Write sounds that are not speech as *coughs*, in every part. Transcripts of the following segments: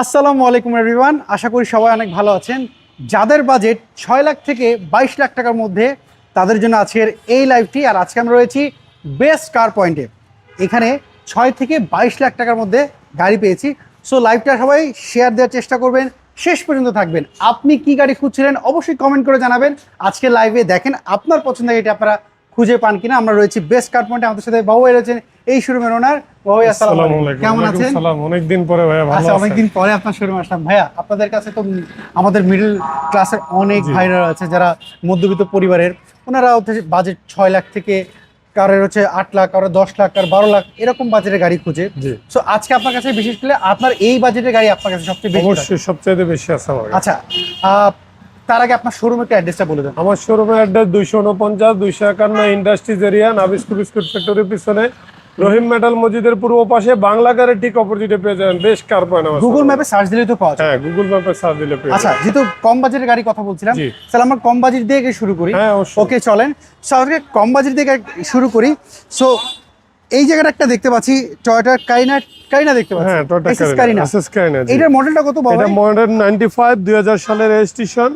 আসসালামু আলাইকুম এভরিওয়ান আশা করি সবাই অনেক ভালো আছেন। যাদের বাজেট ছয় লাখ থেকে বাইশ লাখ টাকার মধ্যে, তাদের জন্য আজকের এই লাইভটি আর আজকে আমরা রয়েছি বেস্ট কার পয়েন্টে এখানে ছয় থেকে বাইশ লাখ টাকার মধ্যে গাড়ি পেয়েছি। সো লাইভটা সবাই শেয়ার দেওয়ার চেষ্টা করবেন। শেষ পর্যন্ত থাকবেন। আপনি কি গাড়ি খুঁজছিলেন, অবশ্যই কমেন্ট করে জানাবেন। আজকে লাইভে দেখেন, আপনার পছন্দের গাড়িটা আপনারা খুঁজে পান কিনা। আমরা রয়েছি বেস্ট কার পয়েন্টে আমাদের সাথে বাবু রয়েছেন এই শোরুমের ওনার বাবু আসসালামু আসসালামু আলাইকুম। আলাইকুম। কেমন আছেন? সালাম। অনেকদিন পরে ভাইয়া ভালো আচ্ছা অনেকদিন পরে আপনার শোরুমে আসলাম। ভাইয়া আপনাদের কাছে তো আমাদের মিডল ক্লাসের অনেক। ভাইরা আছে যারা মধ্যবিত্ত পরিবারের। ওনারা হচ্ছে বাজেট ছয় লাখ থেকে কারোর হচ্ছে আট লাখ কারও দশ লাখ কারও বারো লাখ এরকম বাজেটের গাড়ি খুঁজে। সো আজকে আপনার কাছে বিশেষ করে আপনার এই বাজেটের গাড়ি আপনার কাছে সবচেয়ে বেশি অবশ্যই সবচেয়ে বেশি আছে আমার আচ্ছা তার আগে আপনার শোরুমের অ্যাড্রেসটা বলে দেন। আমার শোরুমের অ্যাড্রেস দুইশো উনপঞ্চাশ দুইশো একান্ন ইন্ডাস্ট্রিজ এরিয়া নাবিস্কু বিস্কুট ফ্যাক্টরির পিছনে। রহিম মেটাল মসজিদের পূর্ব পাশে বাংলা গাড়ির ঠিক অপোজিটে পেয়ে যাবেন। বেশ কার পয়েন্ট গুগল ম্যাপে সার্চ দিলে তো পাওয়া যায় হ্যাঁ গুগল ম্যাপে সার্চ দিলে পেয়ে আচ্ছা যেহেতু কম বাজেটের গাড়ি কথা বলছিলাম। তাহলে আমরা কম বাজেট দিয়ে শুরু করি। হ্যাঁ ওকে চলেন। সবাইকে কম বাজেট দিয়ে শুরু করি। সো এই জায়গাটা একটা দেখতে পাচ্ছি টয়োটা কারিনা কারিনা দেখতে পাচ্ছি। হ্যাঁ SS কারিনা এসএস কারিনা এটার মডেলটা কত বাবা এটা মডেল নাইনটি ফাইভ দুই হাজার সালের রেজিস্ট্রেশন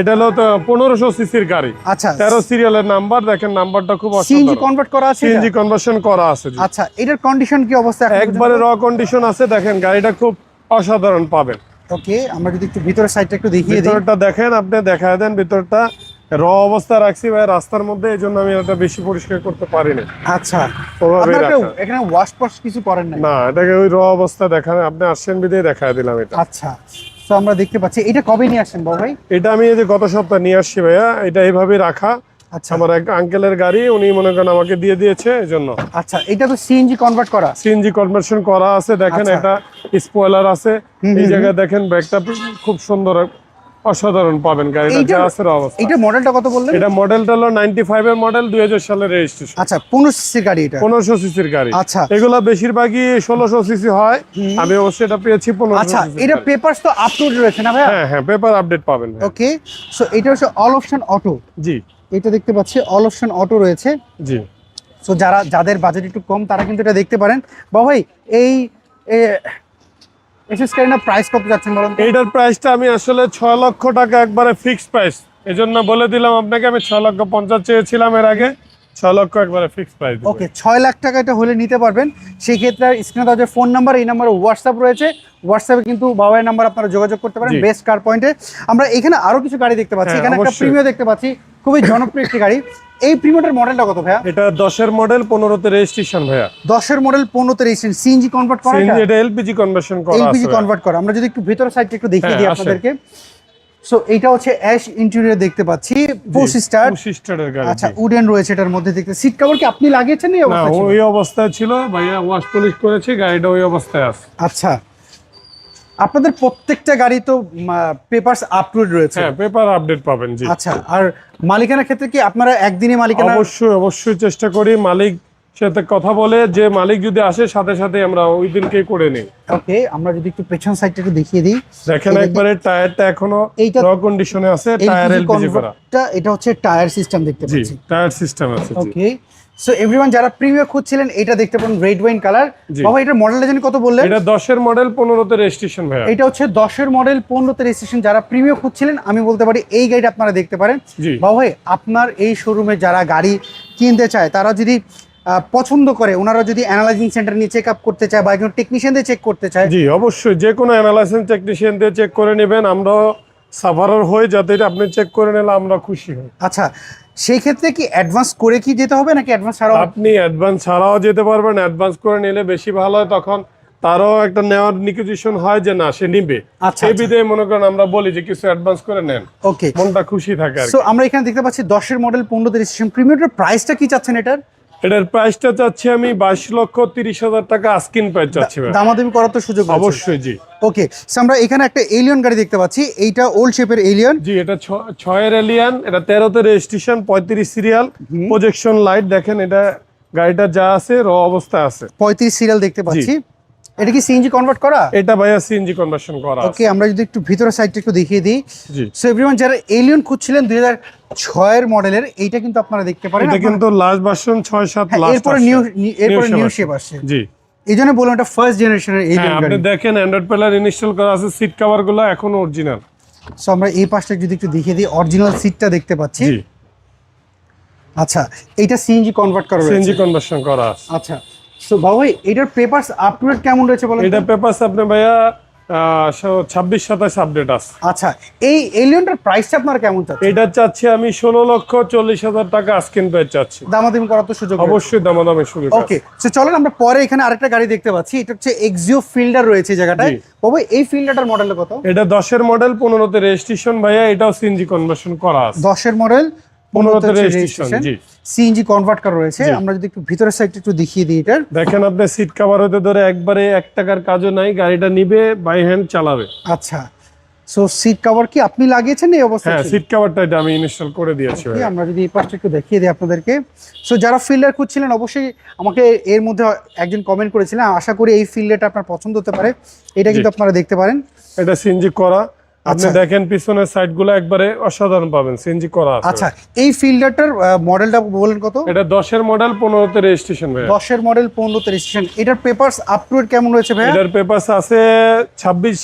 এটা হলো তো পনেরোশো সিসির গাড়ি। আচ্ছা। তেরো সিরিয়ালের নাম্বার দেখেন নাম্বারটা খুব অসাধারণ। সিএনজি কনভার্ট করা আছে সিএনজি কনভার্সন করা আছে। আচ্ছা এটার কন্ডিশন কি অবস্থা একবারে র কন্ডিশন আছে দেখেন গাড়িটা খুব অসাধারণ পাবেন। ওকে আমরা যদি একটু ভিতরের সাইডটা একটু দেখিয়ে দিই। ভিতরটা দেখেন আপনি দেখায় দেন ভিতরটা। র অবস্থা রাখছি ভাই রাস্তার মধ্যে এই জন্য আমি এটা বেশি পরিষ্কার করতে পারিনি। আচ্ছা। এখানে ওয়াশ পশ কিছু করেন না এটাকে ওই র অবস্থা দেখান আপনি আসছেন বিদেই দেখা দিলাম এটা। আচ্ছা। তো আমরা দেখতে পাচ্ছি এটা কবে নিয়ে আসছেন বাবা ভাই? এটা আমি এই যে গত সপ্তাহে নিয়ে আসছি ভাইয়া এটা এইভাবে রাখা। আচ্ছা। আমার এক আঙ্কেলের গাড়ি উনি মনে করেন আমাকে দিয়ে দিয়েছে এই জন্য। আচ্ছা এটা তো সিএনজি কনভার্ট করা। সিএনজি কনভার্সন করা আছে দেখেন আচ্ছা। এটা স্পয়লার আছে। এই জায়গায় দেখেন ব্যাগটা খুব সুন্দর অসাধারণ পাবেন গাড়িটা যা আছে অবস্থা। এটা মডেলটা কত বললেন? এটা মডেলটা হলো নাইনটি ফাইভ এর মডেল দুই হাজার সালের রেজিস্ট্রেশন আচ্ছা পনেরো সিসির গাড়ি এটা। পনেরোশো সিসির গাড়ি। আচ্ছা। এগুলা বেশিরভাগই ষোলোশো সিসি হয়। আমি অবশ্যই এটা পেয়েছি পনেরোশো আচ্ছা এটা। পেপারস তো আপলোড রয়েছে না ভাইয়া? হ্যাঁ হ্যাঁ পেপার আপডেট পাবেন ভাই। ওকে সো এটা হচ্ছে অল অপশন অটো জি। এটা দেখতে পাচ্ছি অল অপশন অটো রয়েছে। জি। সো যারা যাদের বাজেট একটু কম তারা কিন্তু এটা দেখতে পারেন। বা ভাই এই এসএস প্রাইস কত যাচ্ছেন বলুন তো? এইটার প্রাইসটা আমি আসলে লক্ষ টাকা একবারে ফিক্সড প্রাইস বলে দিলাম আপনাকে আমি লক্ষ পঞ্চাশ চেয়েছিলাম এর আগে। লক্ষ একবারে ফিক্সড প্রাইস ওকে লাখ টাকা এটা হলে নিতে পারবেন। সেই ক্ষেত্রে স্ক্রিনে দেওয়া যে ফোন নাম্বার এই নাম্বারে হোয়াটসঅ্যাপ রয়েছে। হোয়াটসঅ্যাপে কিন্তু বাবার নাম্বার আপনারা যোগাযোগ করতে পারেন বেস্ট কার পয়েন্টে আমরা এখানে আরও কিছু গাড়ি দেখতে পাচ্ছি হ্যাঁ, এখানে একটা অবশ্যই। প্রিমিয় দেখতে পাচ্ছি। খুবই জনপ্রিয় একটি গাড়ি। এই প্রিমিয়টার মডেলটা কত ভাইয়া? এটা দশের মডেল পনেরোতে রেজিস্ট্রেশন ভাইয়া। দশের মডেল পনেরোতে রেজিস্ট্রেশন সিএনজি কনভার্ট করা সিএনজি এটা? এলপিজি কনভার্সন করা এলপিজি কনভার্ট করা। আমরা যদি একটু ভেতরের সাইডটা একটু দেখিয়ে হ্যাঁ, দিই। আপনাদেরকে। সো এইটা হচ্ছে অ্যাশ ইন্টেরিয়র দেখতে পাচ্ছি। পুশ স্টার Two sister গাড়ি, আচ্ছা। উডেন রয়েছে এটার মধ্যে দেখতে। সিট কভার কি আপনি লাগিয়েছেন এই না অবস্থা ছিল? ওই অবস্থায় ছিল। ভাইয়া ওয়াশ পলিশ করেছি গাড়িটা ওই অবস্থায় আছে। আচ্ছা। আপনাদের প্রত্যেকটা গাড়ি তো পেপারস আপলোড রয়েছে। হ্যাঁ পেপার আপডেট পাবেন জি। আচ্ছা আর মালিকানা ক্ষেত্রে কি আপনারা একদিনে মালিকানা অবশ্যই অবশ্যই চেষ্টা করি। মালিক সাথে কথা বলে যে মালিক যদি আসে সাথে সাথে আমরা ওই দিনকেই করে নিই। ওকে আমরা যদি একটু পেছন সাইডটা একটু দেখিয়ে দিই। দেখেন একবারে টায়ারটা এখনও এইটা- র কন্ডিশনে আছে টায়ার এলপিজি করা। এটা হচ্ছে টায়ার সিস্টেম দেখতে পাচ্ছি। টায়ার সিস্টেম আছে ওকে সো এভরিওয়ান যারা প্রিমিয়ার খুঁজছিলেন এটা দেখতে পারেন রেড ওয়াইন কালার। বাবা এটার মডেলটা জানি কত বললেন? এটা দশের মডেল পনেরোতে রেজিস্ট্রেশন ভাইয়া। এটা হচ্ছে দশের মডেল পনেরোতে রেজিস্ট্রেশন যারা প্রিমিয়াম খুঁজছিলেন আমি বলতে পারি এই গাড়িটা আপনারা দেখতে পারেন। বাবা ভাই আপনার এই শোরুমে যারা গাড়ি কিনতে চায় তারা যদি পছন্দ করে? ওনারা যদি অ্যানালাইজিং সেন্টার নিয়ে চেক আপ করতে চায় বা একজন টেকনিশিয়ান দিয়ে চেক করতে চায়? জি অবশ্যই। যে কোনো অ্যানালাইসিস টেকনিশিয়ান দিয়ে চেক করে নেবেন। আমরাও সাফারার হয়ে যাতে আপনি চেক করে নিলে আমরা খুশি হই। আচ্ছা সেই ক্ষেত্রে কি অ্যাডভান্স করে কি যেতে হবে নাকি অ্যাডভান্স ছাড়াও আপনি অ্যাডভান্স ছাড়াও যেতে পারবেন। অ্যাডভান্স করে নিলে বেশি ভালো হয়। তখন তারও একটা নেওয়ার নিকুজিশন হয় যে না সে নিবে। আচ্ছা, সেই আচ্ছা। বিধে মনে করেন আমরা বলি যে কিছু অ্যাডভান্স করে নেন। ওকে মনটা খুশি থাকে আর সো আমরা এখানে দেখতে পাচ্ছি দশের মডেল পনেরোতে রেজিস্ট্রেশন প্রিমিয়ামের প্রাইসটা কি চাচ্ছেন এটার? এটার প্রাইসটা চাচ্ছি আমি বাইশ লক্ষ তিরিশ হাজার টাকা আস্কিন প্রাইস চাচ্ছি। দামাদামি করার তো সুযোগ অবশ্যই অবশ্যই জি। ওকে আমরা এখানে একটা এলিয়ন গাড়ি দেখতে পাচ্ছি এইটা ওল্ড শেপের এলিয়ন জি এটা ছয়ের এলিয়ন এটা তেরোতে রেজিস্ট্রেশন পঁয়ত্রিশ সিরিয়াল প্রজেকশন লাইট দেখেন এটা গাড়িটা যা আছে র অবস্থা আছে। পঁয়ত্রিশ সিরিয়াল দেখতে পাচ্ছি। এটা কি সিএনজি কনভার্ট করা? এটা ভাইয়া সিএনজি কনভার্সন করা ওকে আমরা যদি একটু ভিতরের সাইডটা একটু দেখিয়ে দিই। সো এভরিওয়ান যারা এলিয়ন খুঁজছিলেন দুই হাজার ছয়ের মডেলের এইটা কিন্তু আপনারা দেখতে পারেন। এটা কিন্তু লাস্ট ভার্সন ছয় সাত হ্যাঁ, লাস্ট এরপরে নিউ এরপরে নিউ শেপ আসছে। জি। এই জন্য বললাম এটা ফার্স্ট জেনারেশনের এই আপনি দেখেন অ্যান্ড্রয়েড প্লেয়ার ইনস্টল করা আছে সিট কভারগুলো এখনও অরিজিনাল সো আমরা এই পাশটা যদি একটু দেখিয়ে দিই অরিজিনাল সিটটা দেখতে পাচ্ছি। জি। আচ্ছা এটা সিএনজি কনভার্ট করা সিএনজি কনভার্সন করা আছে। আচ্ছা সো বাবু এটার পেপারস আপ টু ডেট কেমন রয়েছে বলেন তো? এটা পেপার আপনি ভাইয়া ছাব্বিশ সাতাশ আপডেট আছে। আচ্ছা এই এলিয়নটার প্রাইসটা আপনারা কেমন চাচ্ছেন এটা চাচ্ছি আমি ষোলো লক্ষ চল্লিশ হাজার টাকা আস্কিন প্রাইস চাচ্ছি। দামাদামি করার তো সুযোগ অবশ্যই দামাদামি সুযোগ ওকে সো চলেন আমরা পরে এখানে আরেকটা গাড়ি দেখতে পাচ্ছি। এটা হচ্ছে এক্সিও ফিল্ডার রয়েছে জায়গাটায়। বাবু এই ফিল্ডারটার মডেল কত? এটা দশের মডেল পনেরোতে রেজিস্ট্রেশন ভাইয়া এটাও সিএনজি কনভার্সন করা আছে। দশের মডেল রেজিস্ট্রেশন সিএনজি কনভার্ট করা রয়েছে। আমরা যদি একটু ভিতরের সাইড একটু দেখিয়ে দিই এটার। দেখেন আপনি সিট কভার হতে ধরে একবারে এক টাকার কাজও নাই গাড়িটা নিবে বাই হ্যান্ড চালাবে। আচ্ছা। সো সিট কভার কি আপনি লাগিয়েছেন এই অবস্থায়? হ্যাঁ সিট কভারটা এটা আমি ইনস্টল করে দিয়েছি আমরা যদি এই পাশটা একটু দেখিয়ে দিই আপনাদেরকে। সো যারা ফিল্ডার খুঁজছিলেন অবশ্যই আমাকে এর মধ্যে একজন কমেন্ট করেছিলেন। আশা করি এই ফিল্ডারটা আপনার পছন্দ হতে পারে। এটা কিন্তু আপনারা দেখতে পারেন। এটা সিএনজি করা। আচ্ছা। দেখেন পিছনের সাইডগুলো একবারে অসাধারণ পাবেন সিএনজি করা আছে। আচ্ছা এই ফিল্ডারটার মডেলটা বলেন কত? এটা দশের মডেল পনেরোতে রেজিস্ট্রেশন ভাইয়া। দশের মডেল পনেরোতে রেজিস্ট্রেশন এটার পেপারস আপ টু কেমন রয়েছে ভাইয়া? এটার পেপার আছে ছাব্বিশ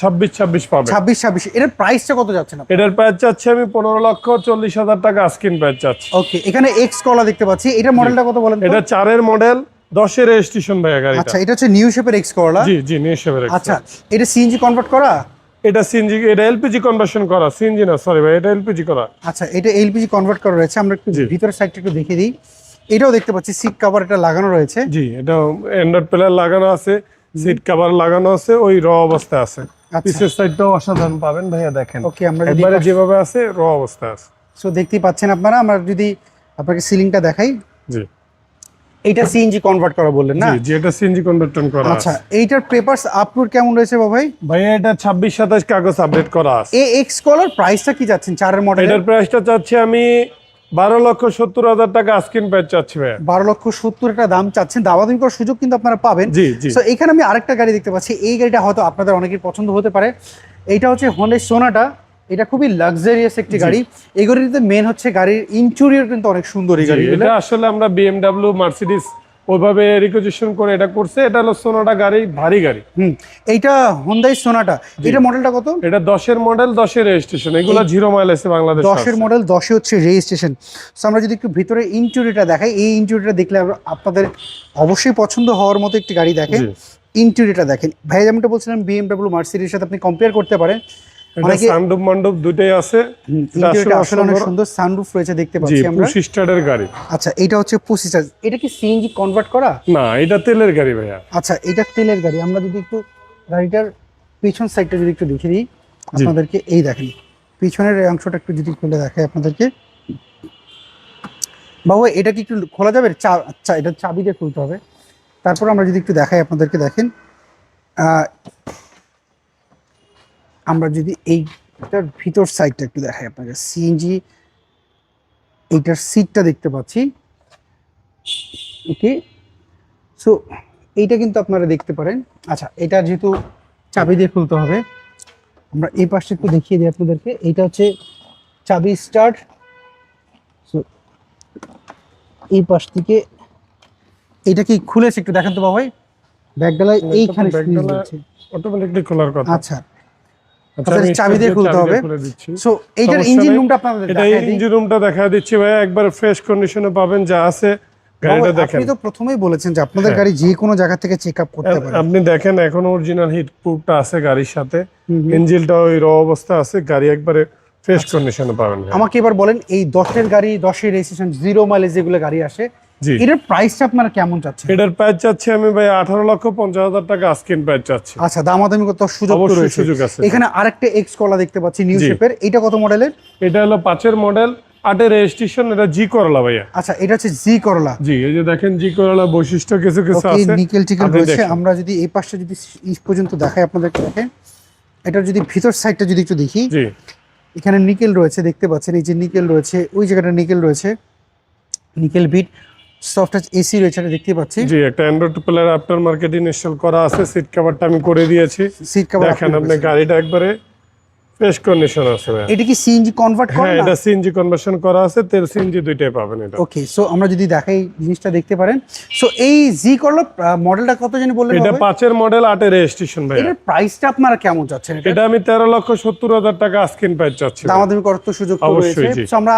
ছাব্বিশ ছাব্বিশ পাবেন ছাব্বিশ ছাব্বিশ। এটার প্রাইসটা কত যাচ্ছে না? এটার প্রাইস চাচ্ছি আমি পনেরো লক্ষ চল্লিশ হাজার টাকা আস্কিন প্রাইস চাচ্ছি। ওকে এখানে এক্স কলা দেখতে পাচ্ছি। এটার মডেলটা কত বলেন তো? এটা চারের মডেল দশের রেজিস্ট্রেশন ভাইয়া গাড়িটা। আচ্ছা এটা হচ্ছে নিউ শেপের এক্স কলা জি জি নিউ শেপের আচ্ছা এটা সিএনজি কনভার্ট করা? এটা সিএনজি এটা এলপিজি কনভার্সন করা সিএনজি না সরি ভাই এটা এলপিজি করা। আচ্ছা এটা এলপিজি কনভার্ট করা রয়েছে আমরা একটু। ভিতরের সাইডটা একটু দেখিয়ে দিই। এটাও দেখতে পাচ্ছি সিট কভার এটা লাগানো রয়েছে। জি এটা অ্যান্ড্রয়েড প্লেয়ার লাগানো আছে সিট কভার লাগানো আছে ওই র অবস্থায় আছে। আচ্ছা। পিছের সাইডটাও অসাধারণ পাবেন ভাইয়া দেখেন। ওকে আমরা যদি একবারে যেভাবে আছে র অবস্থায় আছে। সো দেখতেই পাচ্ছেন আপনারা আমরা যদি আপনাকে সিলিংটা দেখাই। জি। এটা সিএনজি কনভার্ট করা বললেন না? জি এটা সিএনজি কনভার্টন করা আচ্ছা এইটার পেপারস আপলোড কেমন রয়েছে বাবাই? ভাই এটা ছাব্বিশ সাতাশ কাগজ আপডেট করা আছে। এ এক্স কলার প্রাইসটা কি যাচ্ছেন চারের মডেল এটার প্রাইসটা চাচ্ছি আমি বারো লক্ষ সত্তর হাজার টাকা আস্কিন প্রাইস চাচ্ছি ভাই বারো লক্ষ সত্তর একটা দাম চাচ্ছেন। দামাদামি করার সুযোগ কিন্তু আপনারা পাবেন। জি জি। সো এখানে আমি আরেকটা গাড়ি দেখতে পাচ্ছি। এই গাড়িটা হয়তো আপনাদের অনেকের পছন্দ হতে পারে। এইটা হচ্ছে হন্ডাই সোনাটা এটা খুবই লাক্সারিয়াস একটি গাড়ি। এই গাড়িতে মেন হচ্ছে গাড়ির ইন্টেরিয়র কিন্তু অনেক সুন্দর এই গাড়ি এটা আসলে আমরা বিএমডাব্লিউ মার্সিডিস ওইভাবে রিকোজিশন করে এটা করছে। এটা হলো সোনাটা গাড়ি ভারী গাড়ি। হুম এইটা হোন্ডাই সোনাটা এটা মডেলটা কত? এটা দশের মডেল দশের রেজিস্ট্রেশন এগুলো জিরো মাইল আছে বাংলাদেশ দশের মডেল দশে হচ্ছে রেজিস্ট্রেশন সো আমরা যদি একটু ভিতরে ইন্টেরিয়রটা দেখাই এই ইন্টেরিয়রটা দেখলে আপনাদের অবশ্যই পছন্দ হওয়ার মতো একটি গাড়ি দেখেন। ইন্টেরিয়রটা দেখেন। ভাই যেমনটা বলছিলাম বিএমডব্লিউ মার্সিডির সাথে আপনি কম্পেয়ার করতে পারেন। এটা আছে। এটা ইন্টেরিয়রটা আসলে আসলে অনেক সুন্দর। সুন্দর সানরুফ রয়েছে দেখতে পাচ্ছি আমরা। গাড়ি। আচ্ছা এটা হচ্ছে এটা কি সিএনজি কনভার্ট করা? না এটা তেলের গাড়ি ভাইয়া। আচ্ছা এটা তেলের গাড়ি। আমরা যদি একটু গাড়িটার পিছন সাইডটা যদি একটু দিই আপনাদেরকে এই দেখেন পিছনের এই অংশটা একটু যদি খুলে দেখাই আপনাদেরকে। বাবু এটা কি একটু খোলা যাবে? চা আচ্ছা এটা চাবি দিয়ে খুলতে হবে। তারপর আমরা যদি একটু দেখাই আপনাদেরকে দেখেন। আহ, আমরা যদি এইটার ভিতর সাইডটা একটু দেখাই আপনাকে। সিএনজি এইটার সিটটা দেখতে পাচ্ছি। ওকে সো এইটা কিন্তু আপনারা দেখতে পারেন। আচ্ছা এটা যেহেতু চাবি দিয়ে খুলতে হবে আমরা এই পাশটা একটু দেখিয়ে দিই আপনাদেরকে। এইটা হচ্ছে চাবি স্টার্ট সো এই পাশ থেকে এটা কি খুলেছে একটু দেখেন তো বাবাই। ব্যাগডালায় এইখানে অটোমেটিকলি খোলার কথা। আচ্ছা। চাবি দিয়ে খুলতে হবে। সো এইটার ইঞ্জিন রুমটা আপনাদের এটা দিই ইঞ্জিন রুমটা দেখা দিচ্ছি ভাইয়া। একবার ফ্রেশ কন্ডিশনে পাবেন যা আছে গাড়িটা দেখেন। আপনি তো প্রথমেই বলেছেন যে আপনাদের হ্যাঁ। গাড়ি যে কোনো জায়গা থেকে চেক আপ করতে পারেন আপনি দেখেন এখন অরিজিনাল হিট প্রুফটা আছে গাড়ির সাথে। ইঞ্জিনটা ওই র অবস্থা আছে গাড়ি একবারে ফ্রেশ কন্ডিশনে পাবেন আমাকে এবার বলেন এই দশের গাড়ি দশের রেজিস্ট্রেশন জিরো মাইলেজ যেগুলো গাড়ি আসে এটার প্রাইসটা আপনারা কেমন চাচ্ছেন? এটার প্রাইস চাচ্ছি আমি ভাই লক্ষ পঞ্চাশ হাজার টাকা আস্কিন প্রাইস চাচ্ছি। আচ্ছা দামাদামি কত সুযোগ রয়েছে। সুযোগ আছে। এখানে আরেকটা এক্স কলা দেখতে পাচ্ছি নিউ শেপের এটা কত মডেলের এটা হলো পাঁচের মডেল আটের রেজিস্ট্রেশন এটা জি করলা ভাইয়া। আচ্ছা এটা হচ্ছে জি করলা জি এই যে দেখেন জি করলা বৈশিষ্ট্য কিছু কিছু আছে। নিকেল টিকেল রয়েছে। আমরা যদি এই পাশটা যদি পর্যন্ত দেখাই আপনাদেরকে দেখেন। এটার যদি ভিতর সাইডটা যদি একটু দেখি জি। এখানে নিকেল রয়েছে দেখতে পাচ্ছেন। এই যে নিকেল রয়েছে ওই জায়গাটা নিকেল রয়েছে। নিকেল বিট এসি রয়েছে এটা দেখতে পাচ্ছি। জি একটা android player after market install করা আছে। সিট কভারটা আমি করে দিয়েছি। সিট কভার দেখেন আপনি গাড়িটা একবারে ফ্রেশ কন্ডিশন আছে ভাইয়া এটা কি সিএনজি কনভার্ট করে হ্যাঁ এটা সিএনজি কনভার্সন করা আছে। তেল সিএনজি দুইটাই পাবেন এটা। ওকে সো আমরা যদি দেখাই জিনিসটা দেখতে পারেন। সো এই জি করল মডেলটা কত জানি বললেন এটা পাঁচের মডেল আটের রেজিস্ট্রেশন প্রাইসটা আপনারা কেমন চাচ্ছেন? এটা আমি তেরো লক্ষ সত্তর হাজার টাকা আস্কিন প্রাইস চাচ্ছি ভাইয়া। দামাদামি করার তো সুযোগ তো রয়েছে। সো আমরা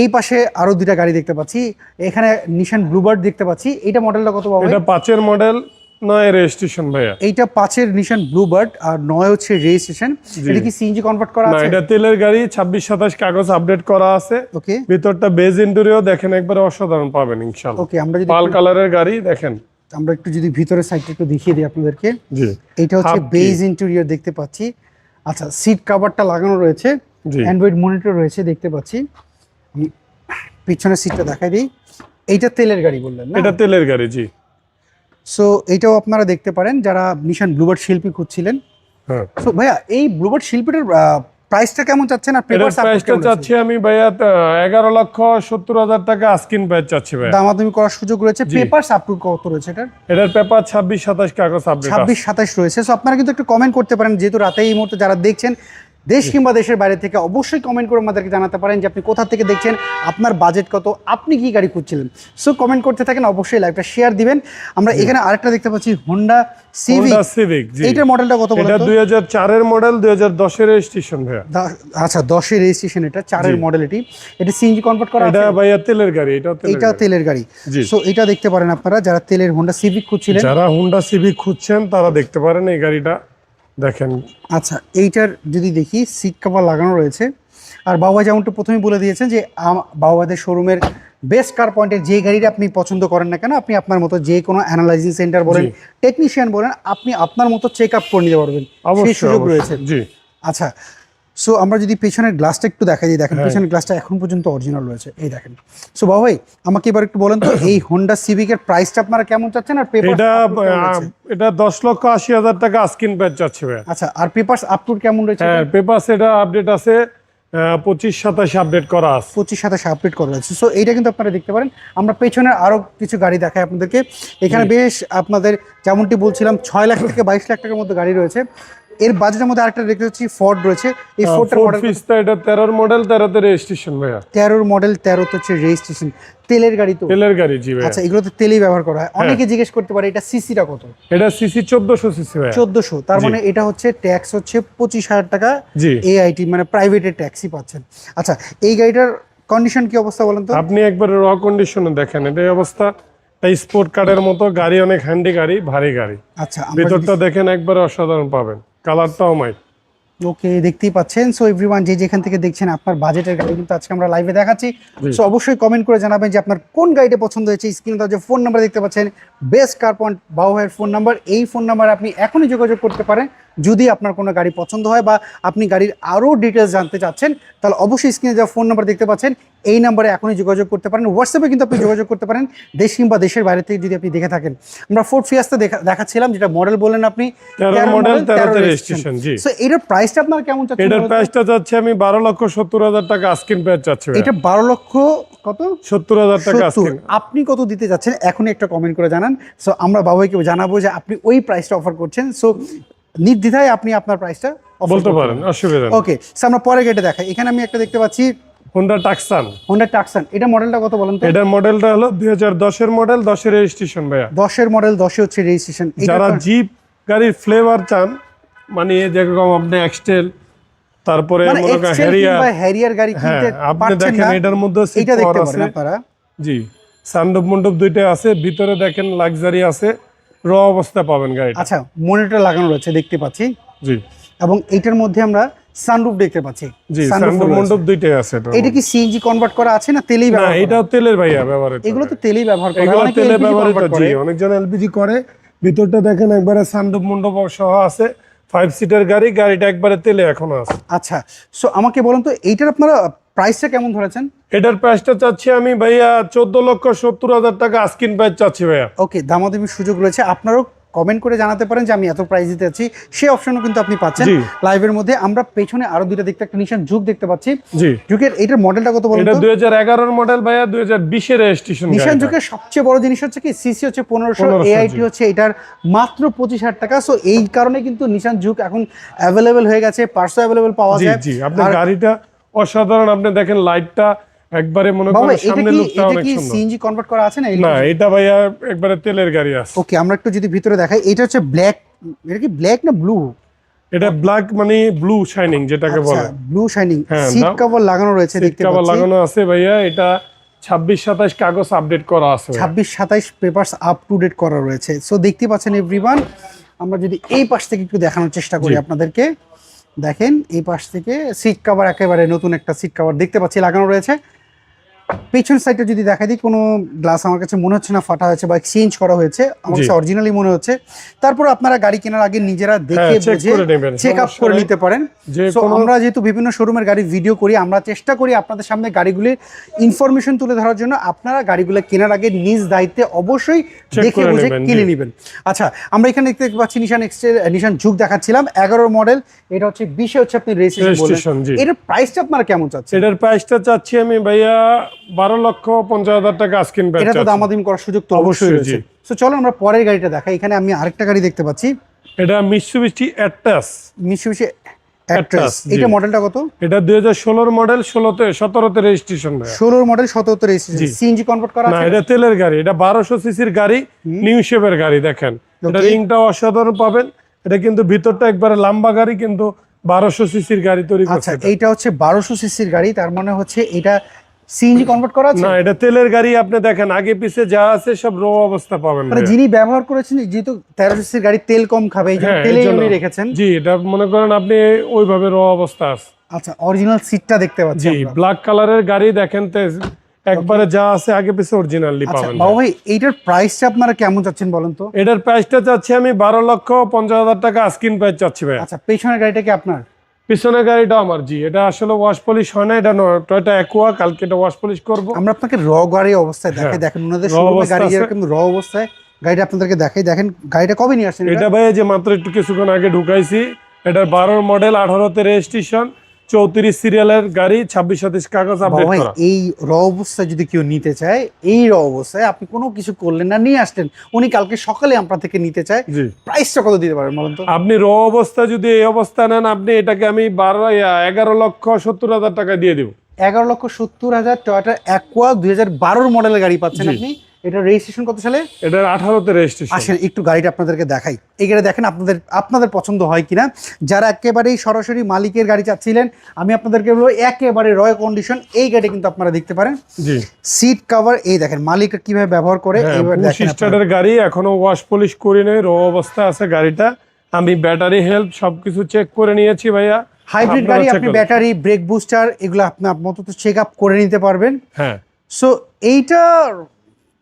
এই পাশে আরও দুইটা গাড়ি দেখতে পাচ্ছি। এখানে নিশান ব্লুবার্ড দেখতে পাচ্ছি। এটা মডেলটা কত পাবো এটা পাঁচের মডেল নয় রেজিস্ট্রেশন ভাইয়া। এইটা পাঁচের নিশান ব্লুবার্ড আর নয় হচ্ছে রেজিস্ট্রেশন এটা কি সিএনজি কনভার্ট করা আছে? এটা তেলের গাড়ি ছাব্বিশ সাতাশ কাগজ আপডেট করা আছে। ওকে। ভিতরটা বেজ ইন্টেরিয়র দেখেন একবারে অসাধারণ পাবেন ইনশাল্লাহ। ওকে আমরা যদি পাল কালারের গাড়ি দেখেন। আমরা একটু যদি ভিতরের সাইডটা একটু দেখিয়ে দিই আপনাদেরকে। জি। এইটা হচ্ছে বেজ ইন্টেরিয়র দেখতে পাচ্ছি। আচ্ছা সিট কভারটা লাগানো রয়েছে। অ্যান্ড্রয়েড মনিটর রয়েছে দেখতে পাচ্ছি। পিছনের সিটটা দেখাই দিই। এইটা তেলের গাড়ি বললেন না? এটা তেলের গাড়ি জি। সো এইটাও আপনারা দেখতে পারেন যারা নিশান ব্লুবার্ড শিল্পী খুঁজছিলেন। হ্যাঁ। সো ভাইয়া এই ব্লুবার্ড শিল্পীটার প্রাইসটা কেমন চাচ্ছেন আর পেপার প্রাইসটা চাচ্ছি আমি ভাইয়া এগারো লক্ষ সত্তর হাজার টাকা আস্কিন প্রাইস চাচ্ছি ভাইয়া। দামাদামি করার সুযোগ রয়েছে। পেপার আপলোড কত রয়েছে এটার? এটার পেপার ছাব্বিশ সাতাশ কাগজ আপডেট ছাব্বিশ সাতাশ রয়েছে। সো আপনারা কিন্তু একটু কমেন্ট করতে পারেন যেহেতু রাতে এই মুহূর্তে যারা দেখছেন দেশ কিংবা দেশের বাইরে থেকে অবশ্যই কমেন্ট করে আমাদেরকে জানাতে পারেন যে আপনি কোথা থেকে দেখছেন আপনার বাজেট কত আপনি কি গাড়ি খুঁজছিলেন? সো কমেন্ট করতে থাকেন অবশ্যই লাইভটা শেয়ার দিবেন। আমরা এখানে আরেকটা দেখতে পাচ্ছি হোন্ডা সিভি সিভিক জি। এইটার মডেলটা কত বলেন এটা তো? দুই হাজার চারের মডেল দুই হাজার দশের রেজিস্ট্রেশন ভাইয়া। আচ্ছা দশের রেজিস্ট্রেশন এটা চারের জি। মডেল এটি। এটা সিএনজি কনভার্ট করা এটা ভাইয়া তেলের গাড়ি এটাও তেলের এটা তেলের গাড়ি। সো এটা দেখতে পারেন আপনারা যারা তেলের হোন্ডা সিভিক খুঁজছিলেন। যারা হুন্ডা সিভিক খুঁজছেন তারা দেখতে পারেন এই গাড়িটা। দেখেন। আচ্ছা এইটার যদি দেখি সিট কভার লাগানো রয়েছে। আর বাবা যেমনটা প্রথমেই বলে দিয়েছেন যে বাবাদের শোরুমের বেস্ট কার পয়েন্টের যে গাড়িটা আপনি পছন্দ করেন না কেন আপনি আপনার মতো যে কোনো অ্যানালাইজিং সেন্টার বলেন টেকনিশিয়ান বলেন আপনি আপনার মতো চেক আপ করে নিতে পারবেন। সেই অবশ্যই সুযোগ রয়েছে। জি। আচ্ছা সো আমরা যদি পেছনের গ্লাসটা একটু দেখা দিই দেখেন হ্যাঁ। পেছনের গ্লাসটা এখন পর্যন্ত অরিজিনাল রয়েছে। এই দেখেন। সো বাবা ভাই আমাকে এবার একটু বলেন তো *coughs* এই হোন্ডা সিভিকের প্রাইসটা আপনারা কেমন চাচ্ছেন আর পেপার এটা এটা দশ লক্ষ আশি হাজার টাকা আস্কিন প্রাইস চাচ্ছি ভাইয়া। আচ্ছা আর পেপারস আপলোড কেমন রয়েছে হ্যাঁ পেপার সেটা আপডেট আছে পঁচিশ সাতাশ আপডেট করা আছে। পঁচিশ সাতাশে আপডেট করা হয়েছে সো এইটা কিন্তু আপনারা দেখতে পারেন। আমরা পেছনে আরও কিছু গাড়ি দেখাই আপনাদেরকে। এখানে বেশ আপনাদের যেমনটি বলছিলাম ছয় লাখ থেকে বাইশ লাখ টাকার মধ্যে গাড়ি রয়েছে। এর বাজেটের মধ্যে আরেকটা দেখতে পাচ্ছি ফোর্ড রয়েছে। এই ফোর্ডটার ফোর মডেল পিসটা এটা তেরোর মডেল তেরোতে রেজিস্ট্রেশন ভাইয়া। তেরোর মডেল তেরোতে হচ্ছে রেজিস্ট্রেশন তেলের গাড়ি তো। তেলের গাড়ি জি ভাইয়া। আচ্ছা এগুলো তো তেলেই ব্যবহার করা হয়। অনেকে জিজ্ঞেস করতে পারে এটা সিসিটা কত? এটা সিসি চোদ্দশো সিসি ভাইয়া। চোদ্দশো। তার মানে এটা হচ্ছে ট্যাক্স হচ্ছে পঁচিশ হাজার টাকা জি। এআইটি মানে প্রাইভেটের ট্যাক্সি পাচ্ছেন। আচ্ছা এই গাড়িটার কন্ডিশন কি অবস্থা বলেন তো? আপনি একবার র কন্ডিশনে দেখেন এটাই অবস্থা। স্পোর্ট কারের মতো গাড়ি অনেক হ্যান্ডি গাড়ি ভারী গাড়ি। আচ্ছা ভিতরটা দেখেন একবারে অসাধারণ পাবেন। কালারটাও মাইট ওকে দেখতেই পাচ্ছেন। সো এভরিওয়ান যে যেখান থেকে দেখছেন আপনার বাজেটের গাড়ি কিন্তু আজকে আমরা লাইভে দেখাচ্ছি। সো অবশ্যই কমেন্ট করে জানাবেন যে আপনার কোন গাড়িটা পছন্দ হয়েছে। স্ক্রিনে তার যে ফোন নাম্বার দেখতে পাচ্ছেন বেস্ট কার পয়েন্ট বাউহের ফোন নাম্বার এই ফোন নাম্বার আপনি এখনই যোগাযোগ করতে পারেন। যদি আপনার কোনো গাড়ি পছন্দ হয় বা আপনি গাড়ির আরও ডিটেলস জানতে চাচ্ছেন তাহলে অবশ্যই স্ক্রিনে যা ফোন নাম্বার দেখতে পাচ্ছেন। এই নাম্বারে এখনই যোগাযোগ করতে পারেন। হোয়াটসঅ্যাপে কিন্তু আপনি যোগাযোগ করতে পারেন দেশ কিংবা দেশের বাইরে থেকে যদি আপনি দেখে থাকেন। আমরা ফোর্ট ফিয়াসটা দেখা দেখাচ্ছিলাম যেটা মডেল বললেন আপনি। মডেল তেরোতে রেজিস্ট্রেশন জি। সো এটার প্রাইসটা আপনার কেমন চাচ্ছেন এটার প্রাইসটা চাচ্ছি আমি বারো লক্ষ সত্তর হাজার টাকা আস্কিন প্রাইস চাচ্ছি এটা বারো লক্ষ কত? সত্তর হাজার টাকা আপনি কত দিতে যাচ্ছেন? এখনই একটা কমেন্ট করে জানান। সো আমরা বাবাইকে জানাব যে আপনি ওই প্রাইসটা অফার করছেন। সো নির্দ্বিধায় আপনি আপনার প্রাইসটা বলতে পারেন অসুবিধা ওকে সো আমরা পরে গেটে দেখাই। এখানে আমি একটা দেখতে পাচ্ছি হোন্ডা টাকসান হোন্ডা টাকসান এটা মডেলটা কত বলেন তো? এটার মডেলটা হলো দুই হাজার দশের মডেল দশের রেজিস্ট্রেশন ভাইয়া। দশের মডেল দশে হচ্ছে রেজিস্ট্রেশন যারা জিপ গাড়ির ফ্লেভার চান মানে যেরকম আপনি এক্সটেল তারপরে মানে মনে হ্যারিয়ার হ্যারিয়ার গাড়ি হ্যাঁ কিনতে আপনি দেখেন এটার মধ্যে সিট এটা দেখতে পারেন আপনারা। জি সানডপ মন্ডপ দুইটা আছে ভিতরে দেখেন লাক্সারি আছে। র অবস্থা পাবেন গাড়িটা। আচ্ছা মনিটর লাগানো রয়েছে দেখতে পাচ্ছি। জি। এবং এটার মধ্যে আমরা সানরুফ দেখতে পাচ্ছি। জি সানডপ মন্ডপ দুইটাই আছে এটা কি সিএনজি কনভার্ট করা আছে না তেলেই মধ্যে। না এটাও তেলের ভাইয়া ব্যবহার এগুলো তো তেলেই ব্যবহার করা। এগুলো অনেকে তেলে ব্যবহৃত জি অনেকজন এলপিজি করে। ভিতরটা দেখেন একবারে সানডপ মন্ডপ সহ আছে। ফাইভ সিটার গাড়ি গাড়িটা একবারে তেলে এখনও আছে। আচ্ছা সো আমাকে বলুন তো এইটার আপনারা প্রাইসটা কেমন ধরেছেন? এটার প্রাইসটা চাচ্ছি আমি ভাইয়া চোদ্দ লক্ষ সত্তর হাজার টাকা আস্কিন প্রাইস চাচ্ছি ভাইয়া। ওকে দামাদামির সুযোগ রয়েছে। আপনারও কমেন্ট করে জানাতে পারেন যে আমি এত প্রাইস দিতে যাচ্ছি। সেই অপশনও কিন্তু আপনি পাচ্ছেন। লাইভের মধ্যে আমরা পেছনে আরও দুইটা দেখতে একটা নিশান যুগ দেখতে পাচ্ছি। জি। যুগের এইটার মডেলটা কত বলুন এটা তো? দুই হাজার এগারোর মডেল ভাইয়া দুই হাজার বিশের রেজিস্ট্রেশন নিশান যুগের সবচেয়ে বড় জিনিস হচ্ছে কি? সিসি হচ্ছে পনেরোশো 1500 এআইটি হচ্ছে এটার মাত্র পঁচিশ হাজার টাকা। সো এই কারণে কিন্তু নিশান যুগ এখন অ্যাভেলেবেল হয়ে গেছে পার্সো অ্যাভেলেবেল পাওয়া যায়। জি। আপনার গাড়িটা অসাধারণ। আপনি দেখেন লাইটটা একবারে মনে করেন এটা সামনের লুকটা অনেক সুন্দর। সিএনজি কনভার্ট করা আছে না না এটা ভাইয়া একবারে তেলের গাড়ি আছে। ওকে আমরা একটু যদি ভিতরে দেখাই এটা হচ্ছে ব্ল্যাক এটা কি ব্ল্যাক না ব্লু এটা ব্ল্যাক মানে ব্লু শাইনিং যেটাকে আচ্ছা বলে। ব্লু শাইনিং সিট কভার লাগানো রয়েছে দেখতে কভার লাগানো আছে ভাইয়া এটা ছাব্বিশ সাতাশ কাগজ আপডেট করা আছে ভাইয়া। ছাব্বিশ সাতাইশ পেপারস আপ টু ডেট করা রয়েছে। সো দেখতে পাচ্ছেন এভরিওয়ান আমরা যদি এই পাশ থেকে একটু দেখানোর চেষ্টা করি আপনাদেরকে। দেখেন এই পাশ থেকে সিট কভার একেবারে নতুন একটা সিট কভার দেখতে পাচ্ছি লাগানো রয়েছে। পেছন সাইডটা যদি দেখা দিই কোনো গ্লাস আমার কাছে মনে হচ্ছে না ফাটা হয়েছে বা এক্সচেঞ্জ করা হয়েছে। আমার কাছে অরিজিনালি মনে হচ্ছে। তারপর আপনারা গাড়ি কেনার আগে নিজেরা দেখে হ্যাঁ, বুঝে চেক আপ করে নিতে পারেন। কোনো- আমরা যেহেতু বিভিন্ন শোরুমের গাড়ি ভিডিও করি আমরা চেষ্টা করি আপনাদের সামনে গাড়িগুলির ইনফরমেশন তুলে ধরার জন্য। আপনারা গাড়িগুলো কেনার আগে নিজ দায়িত্বে অবশ্যই দেখে বুঝে কিনে নেবেন। আচ্ছা আমরা এখানে দেখতে পাচ্ছি নিশান এক্সটেল নিশান যুগ দেখাচ্ছিলাম। এগারো মডেল এটা হচ্ছে বিশে হচ্ছে আপনি রেজিস্ট্রেশন। এটার প্রাইসটা আপনারা কেমন চাচ্ছেন? এটার প্রাইসটা চাচ্ছি আমি ভাইয়া বারো লক্ষ পঞ্চাশ হাজার টাকা আস্কিন এটা তো দামাদামি করার সুযোগ তো অবশ্যই রয়েছে। তো চলো আমরা পরের গাড়িটা দেখাই। এখানে আমি আরেকটা গাড়ি দেখতে পাচ্ছি। এটা মিসুবিশি অ্যাট্রেস Atlas, জি। এটা মডেলটা কত? এটা দুই হাজার ষোলোর মডেল ষোলোতে সতেরোতে রেজিস্ট্রেশন ভাইয়া ষোলোর মডেল সতেরোতে রেজিস্ট্রেশন। জি। সিএনজি কনভার্ট করা আছে? না এটা তেলের গাড়ি। এটা বারোশো সিসির গাড়ি নিউ শেপের গাড়ি দেখেন। এটা. রিংটা অসাধারণ পাবেন। এটা কিন্তু ভিতরটা একবারে লম্বা গাড়ি কিন্তু বারোশো সিসির গাড়ি তৈরি আচ্ছা। এইটা হচ্ছে বারোশো সিসির গাড়ি। তার মানে হচ্ছে এটা সিএনজি কনভার্ট করা আছে? না এটা তেলের গাড়ি আপনি দেখেন আগে পিছে যা আছে সব রো অবস্থা পাবেন মানে যিনি ব্যবহার করেছেন যেহেতু তেরো সিসির গাড়ি তেল কম খাবে এই জন্য হ্যাঁ, এই উনি রেখেছেন। জি এটা মনে করেন আপনি ওইভাবে র অবস্থা আছে। আচ্ছা অরিজিনাল সিটটা দেখতে পাচ্ছি জি। ব্ল্যাক কালারের গাড়ি দেখেন তে একবারে যা আছে আগে পিছে অরিজিনালি আচ্ছা পাবেন। বাবু ভাই এইটার প্রাইসটা আপনারা কেমন চাচ্ছেন বলেন তো? এটার প্রাইসটা চাচ্ছি আমি বারো লক্ষ পঞ্চাশ হাজার টাকা আস্কিন প্রাইস চাচ্ছি ভাই আচ্ছা পেছনের গাড়িটা কি আপনার? পিছনের গাড়িটা আমার জি। এটা আসলে ওয়াশ পলিশ হয় না এটা টয়টা অ্যাকোয়া কালকে এটা ওয়াশ পলিশ করব। আমরা আপনাকে র গাড়ি অবস্থায় দেখাই। হ্যাঁ, দেখেন ওনাদের শোরুমে গাড়ি কিন্তু র অবস্থায়। গাড়িটা আপনাদেরকে দেখাই। দেখেন গাড়িটা কবে নিয়ে আসছেন এটা এটা? ভাই যে মাত্র একটু কিছুক্ষণ আগে ঢুকাইছি। এটা বারোর মডেল আঠারোতে রেজিস্ট্রেশন চৌত্রিশ সিরিয়ালের গাড়ি ছাব্বিশ সাতাশ কাগজ আপডেট করা। এই র অবস্থায় যদি কেউ নিতে চায় এই র অবস্থায় আপনি কোনো কিছু করলেন না নিয়ে আসলেন। উনি কালকে সকালে আপনার থেকে নিতে চায়। প্রাইসটা কত দিতে পারেন বলেন তো? আপনি র অবস্থা যদি এই অবস্থা নেন আপনি এটাকে আমি বারো এগারো লক্ষ সত্তর হাজার টাকা দিয়ে দিব। এগারো লক্ষ সত্তর হাজার টয়টা অ্যাকোয়া দুই হাজার বারোর মডেলের গাড়ি পাচ্ছেন আপনি। এটা রেজিস্ট্রেশন কত সালে? এটার আঠারোতে রেজিস্ট্রেশন আসেন একটু গাড়িটা আপনাদেরকে দেখাই। এই গাড়ি দেখেন আপনাদের আপনাদের পছন্দ হয় কিনা? যারা একেবারেই সরাসরি মালিকের গাড়ি চাচ্ছিলেন আমি আপনাদেরকে বলব একেবারে রয় কন্ডিশন এই গাড়ি কিন্তু আপনারা দেখতে পারেন। জি। সিট কভার এই দেখেন মালিক কীভাবে ব্যবহার করে হ্যাঁ দেখেন আপনারা। গাড়ি এখনও ওয়াশ পলিশ করি নাই র অবস্থা আছে গাড়িটা। আমি ব্যাটারি হেল্প সবকিছু চেক করে নিয়েছি ভাইয়া। হাইব্রিড গাড়ি আপনি ব্যাটারি ব্রেক বুস্টার এগুলো আপনি আপাতত চেক আপ করে নিতে পারবেন। হ্যাঁ। সো এইটা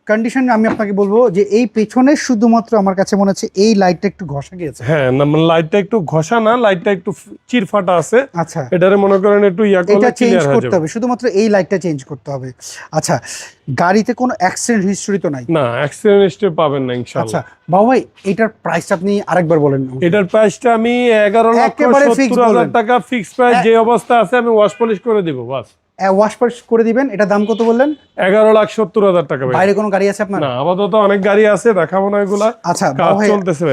কন্ডিশন আমি আপনাকে বলব যে এই পেছনে শুধুমাত্র আমার কাছে মনে হচ্ছে এই লাইটটা একটু ঘষা গিয়েছে। হ্যাঁ না মানে লাইটটা একটু ঘষা না লাইটটা একটু চিরফাটা আছে। আচ্ছা। এটারে মনে করেন একটু ইয়া করলে এটা চেঞ্জ করতে হবে শুধুমাত্র এই লাইটটা চেঞ্জ করতে হবে। আচ্ছা গাড়িতে কোনো অ্যাক্সিডেন্ট হিস্টোরি তো নাই? না অ্যাক্সিডেন্ট হিস্ট্রি পাবেন না আচ্ছা ইনশাআল্লাহ বাবু ভাই এটার প্রাইস আপনি আরেকবার বলেন। এটার প্রাইসটা আমি এগারো লক্ষ একেবারে fixed সত্তর হাজার বলেন। টাকা ফিক্স প্রাইস যে অবস্থা আছে আমি ওয়াশ পলিশ করে দিব বাস। ওয়াশ পার্স করে দিবেন। এটা দাম কত বললেন? এগারো লাখ সত্তর হাজার টাকা বাইরে কোনো গাড়ি আছে আপনার? না আপাতত অনেক গাড়ি আছে দেখাবো না এগুলা। আচ্ছা চলতেছে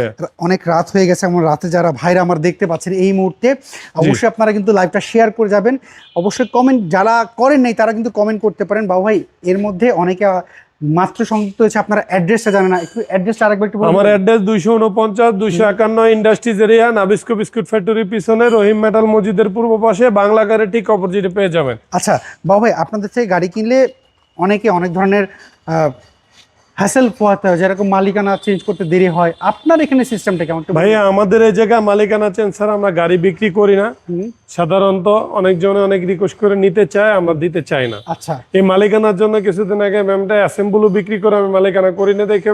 অনেক রাত হয়ে গেছে আমার রাতে যারা ভাইরা আমার দেখতে পাচ্ছেন এই মুহূর্তে অবশ্যই আপনারা কিন্তু লাইভটা শেয়ার করে যাবেন। অবশ্যই কমেন্ট যারা করেন নাই তারা কিন্তু কমেন্ট করতে পারেন। বাবু ভাই এর মধ্যে অনেকে মাত্র সংযুক্ত হয়েছে আপনার অ্যাড্রেসটা জানেন না। একটু অ্যাড্রেসটা আরেকবার একটু আমার অ্যাড্রেস দুইশো উনপঞ্চাশ দুইশো একান্ন industries area Nabisco biscuit factory পিছনে রহিম মেটাল মসজিদের পূর্ব পাশে বাংলা গাড়ি ঠিক অপোজিটে পেয়ে যাবেন। আচ্ছা বাবু ভাই আপনাদের থেকে গাড়ি কিনলে অনেকে অনেক ধরনের হ্যাসেল পোহাতে হয় যেরকম মালিকানা চেঞ্জ করতে দেরি হয় আপনার এখানে সিস্টেমটা কেমন? ভাই ভাইয়া আমাদের এই জায়গায় মালিকানা চেঞ্জ স্যার আমরা গাড়ি বিক্রি করি না। সাধারণত অনেকজনে অনেক রিকোয়েস্ট করে নিতে চায় আমরা দিতে চাই না। আচ্ছা। এই মালিকানার জন্য কিছুদিন আগে ম্যামটা অ্যাসেম্বলও বিক্রি করে আমি মালিকানা করি না দেখে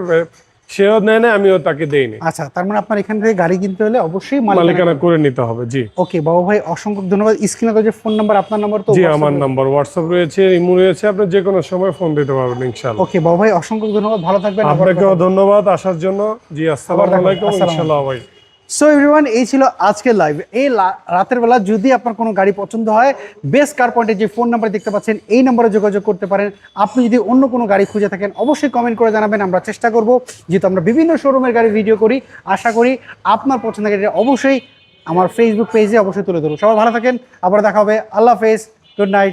সেও নেয় না আমিও তাকে দেইনি আচ্ছা তার মানে আপনার এখান থেকে গাড়ি কিনতে হলে অবশ্যই মালিকানা করে নিতে হবে জি। ওকে বাবু ভাই অসংখ্য ধন্যবাদ। স্ক্রিনে তো যে ফোন নাম্বার আপনার নাম্বার তো জি আমার নাম্বার হোয়াটসঅ্যাপ রয়েছে ইমো রয়েছে আপনি যে কোনো সময় ফোন দিতে পারবেন ইনশাআল্লাহ। ওকে বাবু ভাই অসংখ্য ধন্যবাদ। ভালো থাকবেন আপনাকেও ধন্যবাদ আসার জন্য। জি আসসালামু আলাইকুম ইনশাআল্লাহ ভাই। সো এভরিওয়ান এই ছিল আজকের লাইভ এই রাতের বেলা যদি আপনার কোনো গাড়ি পছন্দ হয় বেস্ট কার পয়েন্টের যে ফোন নাম্বার দেখতে পাচ্ছেন, এই নাম্বারে যোগাযোগ করতে পারেন। আপনি যদি অন্য কোনো গাড়ি খুঁজে থাকেন, অবশ্যই কমেন্ট করে জানাবেন, আমরা চেষ্টা করব। যেহেতু আমরা বিভিন্ন শোরুমের গাড়ি ভিডিও করি, আশা করি আপনার পছন্দের গাড়িটা অবশ্যই আমার ফেসবুক পেজে অবশ্যই তুলে ধরুন। সবাই ভালো থাকেন, আবার দেখা হবে। আল্লাহ হাফেজ গুড নাইট